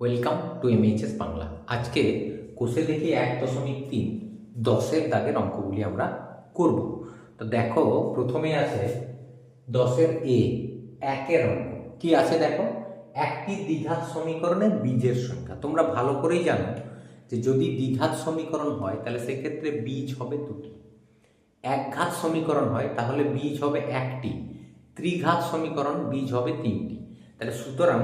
Welcome to এমএইচএস Bangla আজকে কোষে দেখি এক দশমিক তিন, দশের দাগের অঙ্কগুলি আমরা করব। তো দেখো প্রথমে আছে দশের এ একের অঙ্ক। কি আছে দেখো? একটি দ্বিঘাত সমীকরণের বীজের সংখ্যা। তোমরা ভালো করেই জানো যে যদি দ্বিঘাত সমীকরণ হয়, তাহলে সেক্ষেত্রে বীজ হবে দুটি। একঘাত সমীকরণ হয়, তাহলে বীজ হবে একটি। ত্রিঘাত সমীকরণ, বীজ হবে তিনটি। তাহলে সুতরাং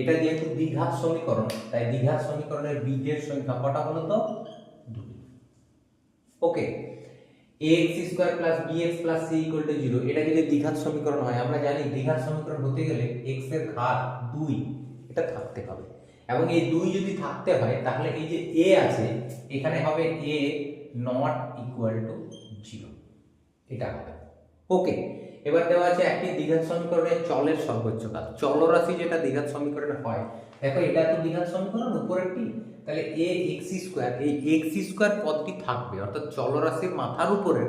এটা যেহেতু দ্বিঘাত সমীকরণ, তাই দ্বিঘাত সমীকরণের বীজের সংখ্যা কটা হলো তো? দুটি okay x square plus x plus c equal to zero এটা যদি দ্বিঘাত সমীকরণ হয়, আমরা জানি দ্বিঘাত সমীকরণ হতে গেলে এক্সের ঘাত দুই, এটা থাকতে হবে। এবং এই দুই যদি থাকতে হয়, তাহলে এই যে এ আছে, এখানে হবে a not equal to zero এটা হবে। ওকে এবার দেওয়া আছে একটি দ্বিঘাত সমীকরণে চলের সর্বোচ্চ ঘাত চলরাশি যেটা দ্বিঘাত সমীকরণে হয়, দেখো এটা তো দ্বিঘাত সমীকরণ, উপরেরটি। তাহলে এ এক্স স্কোয়ার এই এক্স স্কোয়ার পদটি থাকবে, অর্থাৎ চলরাশির মাথার উপরে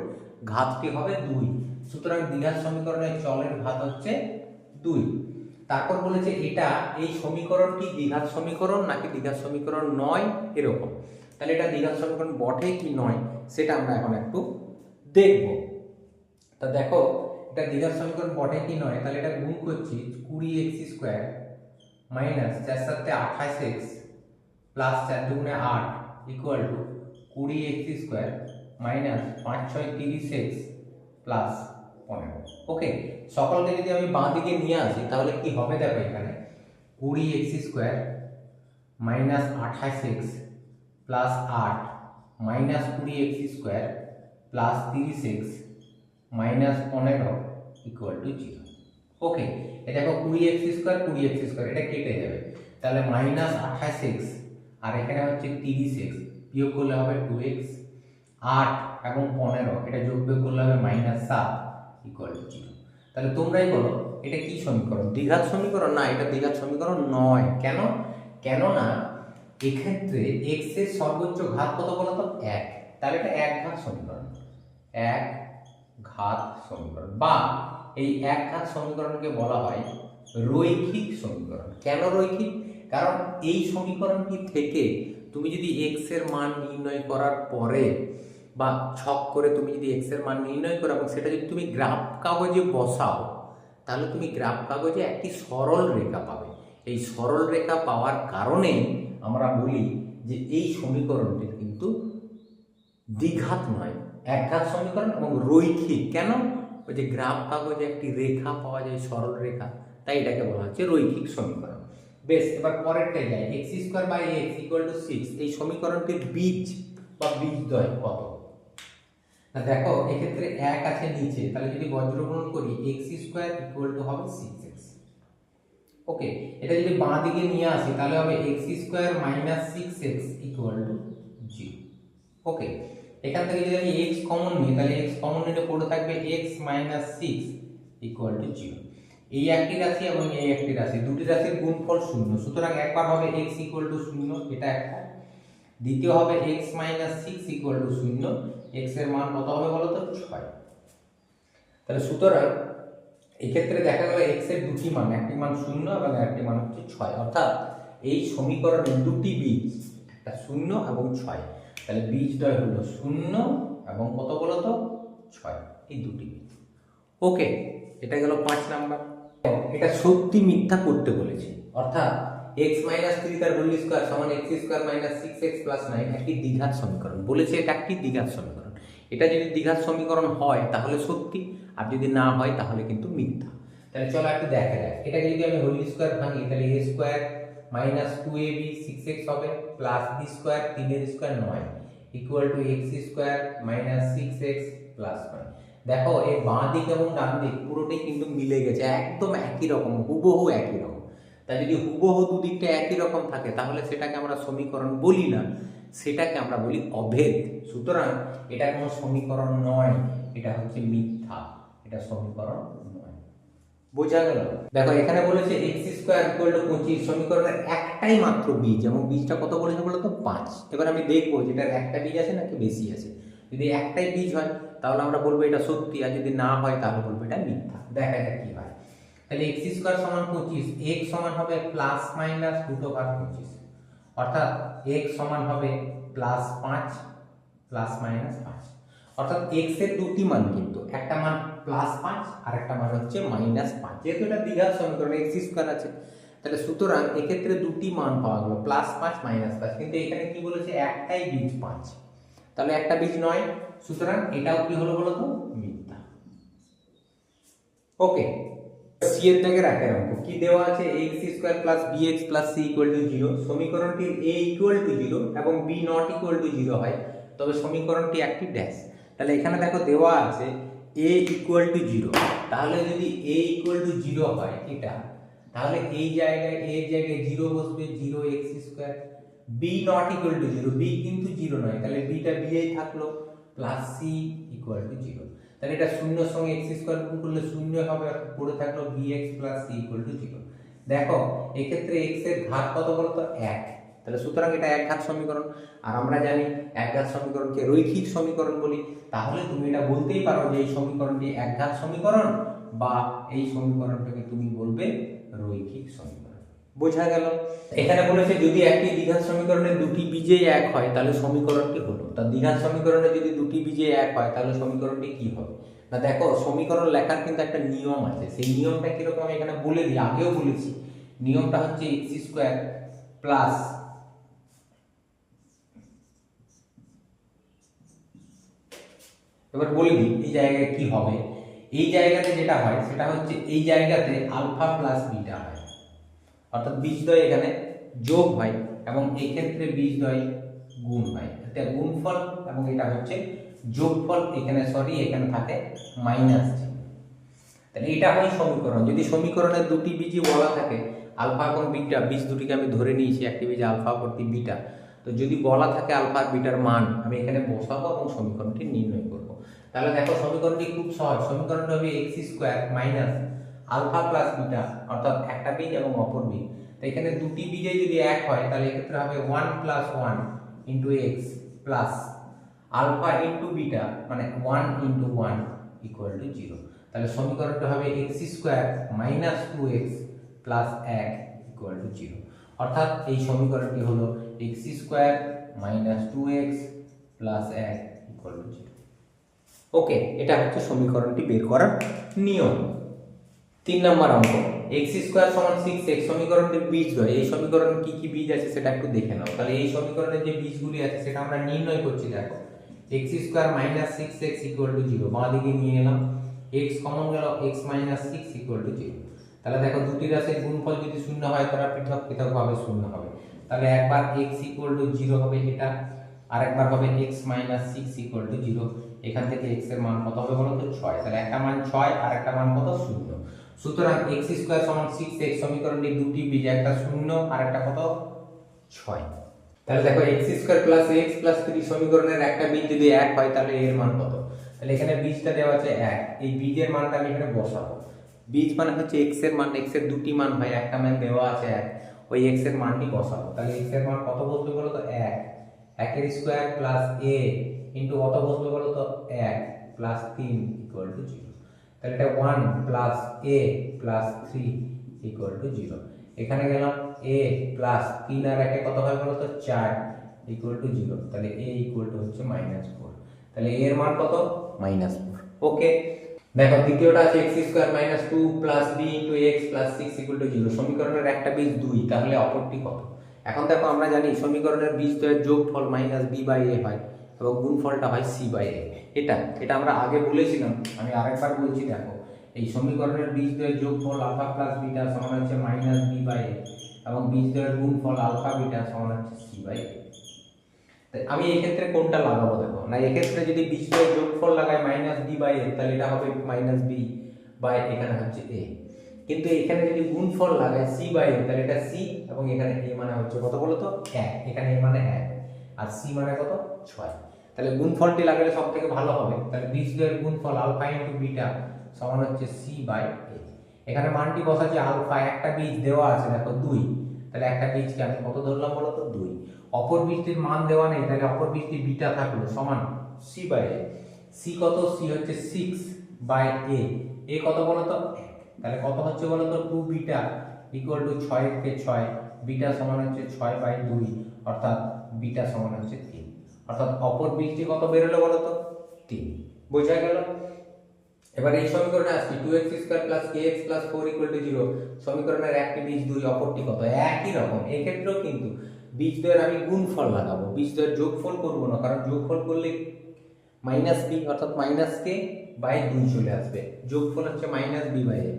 ঘাতটি হবে দুই। সুতরাং দ্বিঘাত সমীকরণে চলের ঘাত হচ্ছে দুই। তারপর বলেছে এটা এই সমীকরণটি দ্বিঘাত সমীকরণ নাকি দ্বিঘাত সমীকরণ নয়? এরকম। তাহলে এটা দ্বিঘাত সমীকরণ বটে কি নয়? সেটা আমরা এখন একটু দেখব। তা দেখো এটা দ্বিঘাত সমীকরণ বটে কি নয়? তাহলে এটা গুণ করছি কুড়ি এক্স স্কোয়ার মাইনাস চার সাথে আঠাশ এক্স প্লাস চার দুগুণে আট ইকুয়াল টু কুড়ি এক্স স্কোয়ার মাইনাস পাঁচ ছয় তিরিশ এক্স প্লাস পনেরো। ওকে, সকলকে যদি আমি বাঁ দিকে নিয়ে আসি, তাহলে কি হবে দেখো এখানে? কুড়ি এক্স স্কোয়ার মাইনাস আঠাশ এক্স প্লাস আট মাইনাস কুড়ি এক্স স্কোয়ার প্লাস তিরিশ এক্স মাইনাস পনেরো ইকুয়াল টু জিরো ওকে এ দেখো কুড়ি এক্স স্কোয়ার কুড়ি এক্স স্কোয়ার এটা কেটে যাবে। তাহলে মাইনাস আঠাশ এক্স আর এখানে হচ্ছে তিরিশ এক্স বিয়োগ করলে হবে টু এক্স আট এবং পনেরো, এটা যোগ বিয়োগ করলে হবে মাইনাস সাত ইকুয়াল টু জিরো তাহলে তোমরাই বলো, এটা কি সমীকরণ? দ্বিঘাত সমীকরণ? না, এটা দ্বিঘাত সমীকরণ নয়। কেন? কেননা এক্ষেত্রে এক্সের সর্বোচ্চ ঘাত কত বলো তো এক। তাহলে এটা এক ঘাত সমীকরণ। এক ঘাত সমীকরণ বা এই এক ঘাত সমীকরণকে বলা হয় রৈখিক সমীকরণ। কেন রৈখিক? কারণ এই সমীকরণটি থেকে তুমি যদি এক্সের মান নির্ণয় করার পরে বা ছক করে তুমি যদি এক্সের মান নির্ণয় করো এবং সেটা যদি তুমি গ্রাফ কাগজে বসাও, তাহলে তুমি গ্রাফ কাগজে একটি সরল রেখা পাবে। এই সরল রেখা পাওয়ার কারণে আমরা বলি যে এই সমীকরণটি কিন্তু দ্বিঘাত নয় একঘাত সমীকরণ এবং রৈখিক, কেন? ওই যে গ্রাফ কাগজে একটি রেখা পাওয়া যায়, সরল রেখা, তাই এটাকে বলা হচ্ছে রৈখিক সমীকরণ। বেশ, এবার পরেরটাই যাই। X square by x equal to six এই সমীকরণটির বীজ বা বীজদ্বয় কত? না, দেখো, এক্ষেত্রে এক আছে নিচে, তাহলে যদি বজ্রগ্রহণ করি এক্স স্কোয়ার ইকুয়াল টু হবে সিক্স এক্স ওকে, এটা যদি বাঁ দিকে নিয়ে আসি, তাহলে হবে x square minus six x equal to zero okay এখান থেকে যদি আমি এক্স কমন নিই, তাহলে এক্স কমন নিলে পড়ে থাকবে x minus six equal to zero এই একটি রাশি এবং এই একটি রাশি, দুটি রাশির গুণফল শূন্য। সুতরাং একবার হবে এক্স ইকুয়াল টু শূন্য, এটা একটা। দ্বিতীয় হবে x minus six equal to শূন্য এক্সের মান কত হবে বলো তো? ছয়। তাহলে সুতরাং এক্ষেত্রে দেখা গেল এক্সের দুটি মান, একটি মান শূন্য এবং একটি মান হচ্ছে ছয়। অর্থাৎ এই সমীকরণের দুটি বীজ, একটা শূন্য এবং ছয়। তাহলে বীজদ্বয় হলো শূন্য এবং কত বলো তো? ছয়। এই দুটি ওকে, এটা গেল পাঁচ নাম্বার। এটা সত্যি মিথ্যা করতে বলেছে। অর্থাৎ এক্স মাইনাস থ্রি তার হোল স্কোয়ার সমান x square minus six x plus nine একটি দ্বিঘাত সমীকরণ। বলেছে এটা একটি দ্বিঘাত সমীকরণ। এটা যদি দ্বিঘাত সমীকরণ হয় তাহলে সত্যি, আর যদি না হয় তাহলে কিন্তু মিথ্যা। তাহলে চলো একটু দেখা যাক। এটাকে যদি আমি হোল স্কোয়ার ভাঙি, তাহলে a square minus two a b six x হবে প্লাস বি স্কোয়ার তিনের স্কোয়ার নয় equal to x square minus six x plus নয় দেখো, এই বাঁ দিক এবং ডান দিক পুরোটাই কিন্তু মিলে গেছে, একদম একই রকম, হুবহু একই রকম। তাই যদি হুবহু দুদিকটা একই রকম থাকে, তাহলে সেটাকে আমরা সমীকরণ বলি না, সেটাকে আমরা বলি অভেদ। সুতরাং এটা কোনো সমীকরণ নয়, এটা হচ্ছে মিথ্যা, এটা সমীকরণ নয়। বোঝা গেল। দেখো, এখানে বলেছে এক্স স্কোয়ার ইকুয়াল টু পঁচিশ। সমীকরণের একটাই মাত্র বীজ, এবং বীজটা কত বলেছে বলো তো? পাঁচ। এবার আমি দেখব যেটার একটা বীজ আছে নাকি বেশি আছে। যদি একটাই বীজ হয়, তাহলে আমরা বলব এটা সত্যি, আর যদি না হয়, তাহলে বলব এটা মিথ্যা। দেখা যাক কি হয়। তাহলে এক্স স্কোয়ার সমান পঁচিশ এক্স সমান হবে প্লাস মাইনাস রুট ওভার পঁচিশ। অর্থাৎ এক্স সমান হবে প্লাস পাঁচ প্লাস মাইনাস পাঁচ। অর্থাৎ এক্সের দুটি মান কিন্তু, একটা মান প্লাস পাঁচ আর একটা মান হচ্ছে মাইনাস পাঁচ। যেহেতু এটা দ্বিঘাত সমীকরণ এক্স স্কোয়ার আছে। তাহলে সুতরাং এক্ষেত্রে দুটি মান পাওয়া গেল প্লাস পাঁচ মাইনাস পাঁচ। কিন্তু এখানে কি বলেছে? একটাই বীজ পাঁচ। তাহলে একটা বীজ নয়। সুতরাং এটাও কি হলো বলো তো মিথ্যা। ওকে সি এর দাগের একের অঙ্ক। কি দেওয়া আছে? X square plus b x plus c equal to zero সমীকরণটির এ ইকুয়াল টু জিরো এবং b not equal to zero হয়। তবে সমীকরণটি একটি ড্যাশ তাহলে এখানে দেখো দেওয়া আছে এ ইকুয়াল টু জিরো তাহলে যদি এ ইকুয়াল টু জিরো হয়, এটা, তাহলে এই জায়গায়, এর জায়গায় জিরো বসবে zero x square b not equal to zero b কিন্তু জিরো নয়, তাহলে বিটা বি এই থাকল plus c equal to zero তাহলে এটা শূন্যর সঙ্গে এক্স স্কোয়ার গুণ করলে শূন্য হবে, আর পড়ে থাকল b x plus c equal to zero দেখো, এক্ষেত্রে এক্সের ঘাত কত বলতো? এক। তাহলে সুতরাং এটা এক ঘাত সমীকরণ। আর আমরা জানি এক ঘাত সমীকরণকে রৈখিক সমীকরণ বলি। তাহলে তুমি এটা বলতেই পারো যে এই সমীকরণটি এক ঘাত সমীকরণ বা এই সমীকরণটাকে তুমি বলবে রৈখিক সমীকরণ। বোঝা গেল? এখানে বলেছে যদি একটি দ্বিঘাত সমীকরণের দুটি বীজে এক হয়, তাহলে সমীকরণটি হলো। তা দ্বিঘাত সমীকরণে যদি দুটি বীজে এক হয়, তাহলে সমীকরণটি কি হবে? না দেখো, সমীকরণ লেখার কিন্তু একটা নিয়ম আছে। সেই নিয়মটা কীরকম আমি এখানে বলে দিই, আগেও বলেছি। নিয়মটা হচ্ছে এক্স স্কোয়ার প্লাস এবার বলে দিই, এই জায়গায় কি হবে? এই জায়গাতে যেটা হয়, সেটা হচ্ছে এই জায়গাতে আলফা প্লাস বিটা হয়। অর্থাৎ বীজদ্বয় এখানে যোগ হয় এবং এই ক্ষেত্রে বীজদ্বয় গুণ হয়। এটা গুণফল এবং এটা হচ্ছে যোগফল এখানে সরি এখানে থাকে মাইনাস চিহ্ন তাহলে এটা হয় সমীকরণ। যদি সমীকরণের দুটি বীজই বলা থাকে, আলফা এবং বিটা, বীজ দুটিকে আমি ধরে নিয়েছি, একটি বীজ আলফা অপরটি বিটা। তো যদি বলা থাকে আলফা বিটার মান, আমি এখানে বসাবো এবং সমীকরণটি নির্ণয় করব। তাহলে দেখো সমীকরণটি খুব সহজ। সমীকরণটি হবে x square minus alpha plus beta অর্থাৎ একটা বীজ এবং অপর বীজ তো এখানে দুটি বীজে যদি এক হয়, তাহলে এক্ষেত্রে হবে one plus one into x plus alpha into beta মানে one into one equal to zero তাহলে সমীকরণটা হবে x square minus two x plus এক ইকুয়াল টু জিরো অর্থাৎ এই সমীকরণটি হলো x square minus two x plus এক ইকুয়াল টু জিরো ওকে, এটা হচ্ছে সমীকরণটি বের করার নিয়ম। তিন নম্বর অঙ্ক এক্স স্কোয়ার সমান সিক্স এক্স সমীকরণটির বীজ হয় এই সমীকরণে কি কি বীজ আছে সেটা একটু দেখে নাও। তাহলে এই সমীকরণের যে বীজগুলি আছে সেটা আমরা নির্ণয় করছি, দেখো। X square minus six x equal to zero বাঁ দিকে নিয়ে এলাম। এক্স কমন গেল x minus six equal to zero তাহলে দেখো, দুটি রাশির গুণফল যদি শূন্য হয় তারা পৃথক, পৃথকভাবে শূন্য হবে। তাহলে একবার এক্স ইকুয়াল টু জিরো হবে, এটা আর একবার হবে x minus six equal to zero এখান থেকে এক্সের মান কত হবে বলো তো? ছয়। তাহলে একটা মান ছয় আর একটা মান কত? শূন্য। সুতরাং এক্স স্কোয়ার সমান সিক্স এক্স সমীকরণটি দুটি বীজ একটা শূন্য আর একটা কত? ছয়। তাহলে দেখো x square plus x plus three সমীকরণের একটা বীজ যদি এক হয়, তাহলে এর মান কত? তাহলে এখানে বীজটা দেওয়া আছে এক। এই বীজের মানটা আমি এখানে বসাবো। বীজ মানে হচ্ছে এক্সের মান এক্সের দুটি মান হয়, একটা মান দেওয়া আছে এক। ওই এক্সের মানটি বসাবো। তাহলে এক্সের মান কত বসবে বলো তো? এক। একের স্কোয়ার প্লাস এ ইন্টু কত বসবে বলো তো? এক প্লাস তিন ইকুয়াল টু জিরো তাহলে এটা one plus a plus three equal to zero এখানে গেলাম এ প্লাস তিন আর একে কত হয় বলো তো? চার ইকুয়াল টু জিরো তাহলে এ ইকুয়াল টু হচ্ছে মাইনাস ফোর তাহলে এর মান কত? মাইনাস ফোর ওকে দেখো দ্বিতীয়টা আছে x square minus two plus b into x plus six equal to zero সমীকরণের একটা বীজ দুই তাহলে অপরটি কত? এখন দেখো আমরা জানি সমীকরণের দ্বয়ের যোগফল মাইনাস বি বাই এ হয় এবং গুণফলটা হয় সি বাই এ এটা এটা আমরা আগে বলেছিলাম, আমি আরেকবার বলছি দেখো, এই সমীকরণের দ্বয়ের যোগফল আলফা প্লাস বিটা সমান হচ্ছে মাইনাস বি বাই এ এবং বীজ দ্বয়ের গুণফল আলফা বিটা সমান হচ্ছে সি বাই এ আমি এক্ষেত্রে কোনটা লাগাবো দেখো? না, এক্ষেত্রে যদি বীজ দ্বয়ের যোগফল লাগাই মাইনাস বি বাই এ তাহলে এটা হবে মাইনাস বি বাই এখানে হচ্ছে এ কিন্তু এখানে যদি গুণফল লাগাই সি বাই এ তাহলে এটা সি এবং এখানে এ মানে হচ্ছে কত বলো তো এক। এখানে এ মানে এক। আর সি মানে কত? ছয়। তাহলে গুণফলটি লাগালে সব থেকে ভালো হবে। তাহলে বীজ দ্বয়ের গুণফল আলফা ইন্টু বিটা সমান হচ্ছে সি বাই এ এখানে মানটি বসাচ্ছে আলফা। একটা বীজ দেওয়া আছে, দেখো, দুই। তাহলে একটা বীজকে আমি কত ধরলাম বলো তো দুই। অপর বীজটির মান দেওয়া নেই, তাহলে অপর বীজটি বিটা থাকল সমান সি বাই এ সি কত? সি হচ্ছে সিক্স বাই এ এ কত বলো তো তাহলে কত হচ্ছে বলো তো টু বিটা ইকুয়াল টু ছয় কে ছয়, বিটা সমান হচ্ছে ছয় বাই দুই, অর্থাৎ বিটা সমান হচ্ছে তিন। অর্থাৎ অপর বীজটি কত বেরোলো বলো তো তিন। বোঝা গেল? এবার এই সমীকরণে আসছি two x square plus k x plus four equal to zero সমীকরণের একটি বীজ দুই, অপরটি কত? একই রকম। এক্ষেত্রেও কিন্তু বীজ দ্বয়ের আমি গুণফল লাগাবো। বীজ দ্বয়ের যোগফল করব না, কারণ যোগফল করলে মাইনাস বি অর্থাৎ মাইনাস কে বাই দুই চলে আসবে। যোগফল হচ্ছে minus b by a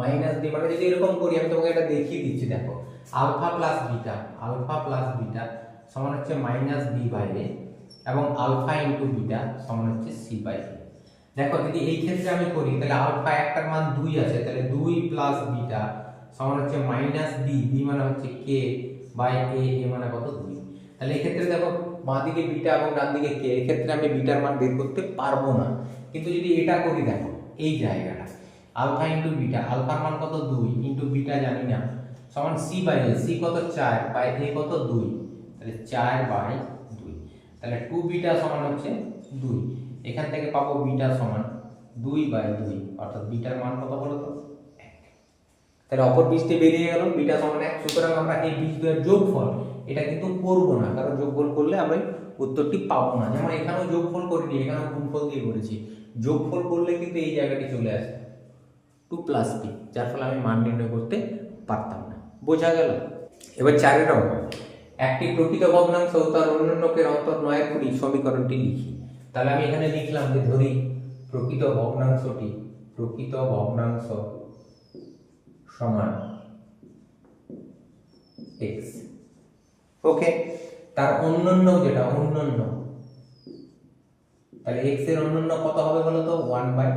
minus b মানে যদি এরকম করি, আমি তোমাকে এটা দেখিয়ে দিচ্ছি, দেখো। Alpha plus beta alpha plus beta সমান হচ্ছে মাইনাস বি বাই এ এবং আলফা ইন্টু বিটা সমান হচ্ছে সি বাই এ দেখো, যদি এই ক্ষেত্রে আমি করি, তাহলে আলফা একটার মান দুই আছে, তাহলে দুই প্লাস বিটা সমান হচ্ছে মাইনাস বি বি মানে হচ্ছে কে বাই এ এ মানে কত? দুই। তাহলে এক্ষেত্রে দেখো বাঁ দিকে বিটা এবং ডান দিকে কে এক্ষেত্রে আমি বিটার মান বের করতে পারব না। কিন্তু যদি এটা করি দেখো, এই জায়গাটা, আলফা ইন্টু বিটা, আলফার মান কত দুই ইন্টু বিটা জানি না, সমান সি বাই এ সি কত চার বাই এ কত দুই, তাহলে চার বাই দুই, তাহলে টু বিটা সমান হচ্ছে দুই, এখান থেকে পাবো বিটা সমান দুই বাই দুই, অর্থাৎ বিটার মান কত বলো তো। তাহলে অপর বীজটি বেরিয়ে গেল, বিটা সমান এক, সুতরাং আমরা এই বীজ দুয়ের যোগফল, এটা কিন্তু করব না, কারণ যোগফল করলে আমি উত্তরটি পাবো না, যেমন এখানেও যোগফল করিনি, এখানেও গুণফল দিয়ে করেছি যোগফল করলে কিন্তু এই জায়গাটি চলে আসে। টু প্লাস পি, যার ফলে আমি মান নির্ণয় করতে পারতাম না। বোঝা গেল? এবার চারের অঙ্ক। একটি প্রকৃত ভগ্নাংশ তার অন্যান্যকে অন্তর নয় কুড়ি সমীকরণটি লিখি। তাহলে আমি এখানে লিখলাম যে ধরি, প্রকৃত ভগ্নাংশটি প্রকৃত ভগ্নাংশ সমান এক্স ওকে? তার অন্যান্য যেটা, অন্যান্য তাহলে এক্সের অন্যান্য কত হবে বলো তো ওয়ান বাই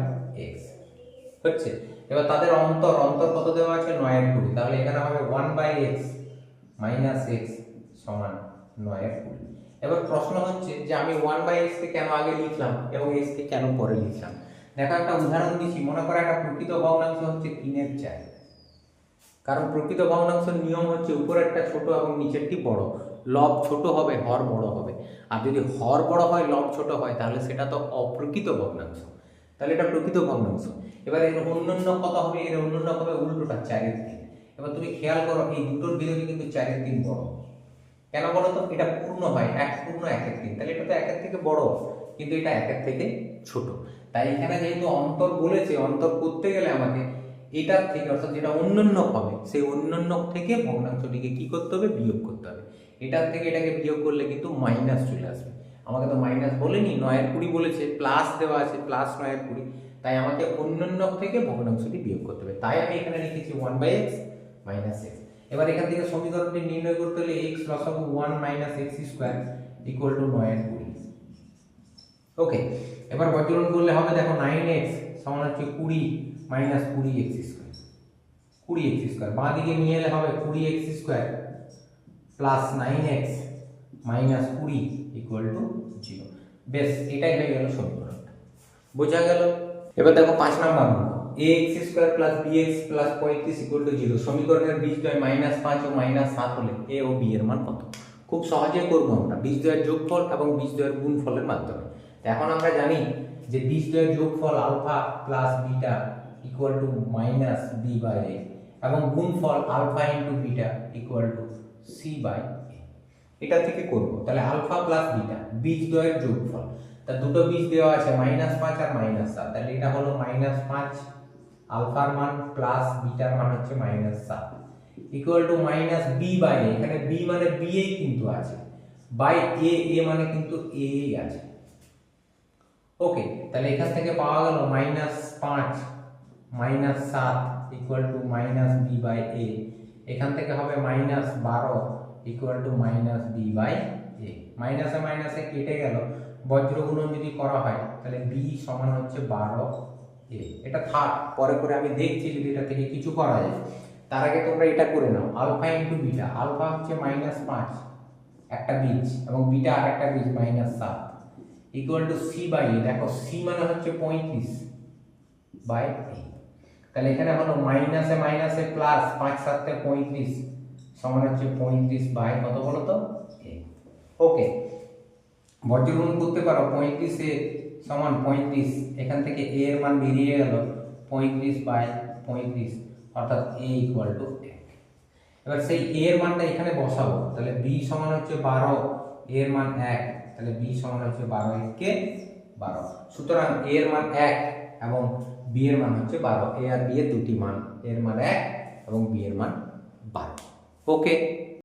এক্স হচ্ছে? এবার তাদের অন্তর অন্তর কত দেওয়া আছে? নয়ের কুড়ি। তাহলে এখানে হবে one by x minus x সমান নয়ের কুড়ি। এবার প্রশ্ন হচ্ছে যে আমি ওয়ান বাই এক্স কে কেন আগে লিখলাম এবং এক্স কে কেন পরে লিখলাম? দেখো একটা উদাহরণ দিচ্ছি মনে করো একটা প্রকৃত ভগ্নাংশ হচ্ছে তিনের চার কারণ প্রকৃত ভগ্নাংশের নিয়ম হচ্ছে উপরেরটা ছোট এবং নিচেরটি বড়। লব ছোট হবে, হর বড় হবে। আর যদি হর বড় হয়, লব ছোট হয়, তাহলে সেটা তো অপ্রকৃত ভগ্নাংশ। তাহলে এটা প্রকৃত ভগ্নাংশ। এবার এর অন্যান্য কত হবে, এর অন্যান্য হবে উল্টোটা চারের তিন এবার তুমি খেয়াল করো, এই দুটোর ভিতরে কিন্তু চারের তিন বড়। কেন বলো তো? এটা পূর্ণ হয়, এক পূর্ণ একের তিন। তাহলে এটা তো একের থেকে বড়, কিন্তু এটা একের থেকে ছোট। তাই এখানে যেহেতু অন্তর বলেছে, অন্তর করতে গেলে আমাকে এটার থেকে, অর্থাৎ যেটা অন্যান্য হবে, সেই অন্যান্য থেকে ভগ্নাংশটিকে কি করতে হবে? বিয়োগ করতে হবে। এটার থেকে এটাকে বিয়োগ করলে কিন্তু মাইনাস চলে আসবে। আমাকে তো মাইনাস বলেনি, নয়ের কুড়ি বলেছে প্লাস দেওয়া আছে প্লাস নয়ের কুড়ি। তাই আমাকে অন্যান্য থেকে ভগ্নাংশটি বিয়োগ করতে হবে। তাই আমি এখানে লিখেছি one by x minus x এবার এখান থেকে সমীকরণটি নির্ণয় করতে হলে এক্স লসাগু one minus x square equal to নয়ের কুড়ি। ওকে এবার বর্জলন করলে হবে দেখো নাইন এক্স সমান হচ্ছে কুড়ি মাইনাস কুড়ি এক্স স্কোয়ার কুড়ি এক্স স্কোয়ার বাঁ দিকে নিয়ে এলে হবে কুড়ি x square plus nine x minus কুড়ি ইকুয়াল টু জিরো বেশ, এটাই হয়ে গেল সমীকরণটা বোঝা গেল? এবার দেখো পাঁচ number a x square plus b x plus পঁয়ত্রিশ ইকুয়াল টু জিরো সমীকরণের বীজদ্বয় মাইনাস পাঁচ ও মাইনাস সাত হলে এ ও বি এর মান কত? খুব সহজে করব আমরা। বীজদ্বয়ের যোগফল এবং বীজদ্বয়ের গুণফলের মাধ্যমে। এখন আমরা জানি যে বীজদ্বয়ের যোগফল alpha plus beta equal to minus b by a এবং গুণফল alpha into beta equal to c by a এটা থেকে করব। তাহলে আলফা প্লাস বিটা বীজদ্বয়ের যোগফল। তা দুটো বীজ দেওয়া আছে মাইনাস পাঁচ আর মাইনাস সাত। তাহলে এটা হলো মাইনাস পাঁচ, আলফার মান প্লাস বিটার মান হচ্ছে মাইনাস সাত। Equal to minus b by a এখানে বি মানে বি এই কিন্তু আছে। বাই এ এ মানে কিন্তু এ আছে। ওকে তাহলে এখান থেকে পাওয়া গেল মাইনাস পাঁচ মাইনাস সাত equal to minus b by a এখান থেকে হবে মাইনাস বারো equal to minus b by a মাইনাসে মাইনাসে কেটে গেল। বজ্রগুণন যদি করা হয়, তাহলে বি সমান হচ্ছে বারো এ এটা থাক, পরে করে আমি দেখছি যদি এটা থেকে কিছু করা যায়। তার আগে তোমরা এটা করে নাও। আলফা ইন্টু বিটা আলফা হচ্ছে মাইনাস পাঁচ, একটা বীজ, এবং বিটা আর একটা বীজ মাইনাস সাত। Equal to c by a দেখো সি মানে হচ্ছে পঁয়ত্রিশ বাই এ তাহলে এখানে হলো মাইনাসে মাইনাসে প্লাস পাঁচ সাতে পঁয়ত্রিশ, সমান হচ্ছে পঁয়ত্রিশ বাই কত বলো তো? ওকে বর্জগুণ করতে পারো, পঁয়ত্রিশে সমান পঁয়ত্রিশ, এখান থেকে এ এর মান বেরিয়ে গেল, পঁয়ত্রিশ বাই পঁয়ত্রিশ, অর্থাৎ এ ইকুয়াল টু এক। এবার সেই এ এর মানটা এখানে বসাবো, তাহলে বি সমান হচ্ছে বারো এ এর মান এক, তাহলে বি সমান হচ্ছে বারো কে বারো। সুতরাং এর মান এক এবং বি এর মান হচ্ছে বারো এ আর বি এর দুটি মান এর মান এক এবং বি এর মান বারো। ওকে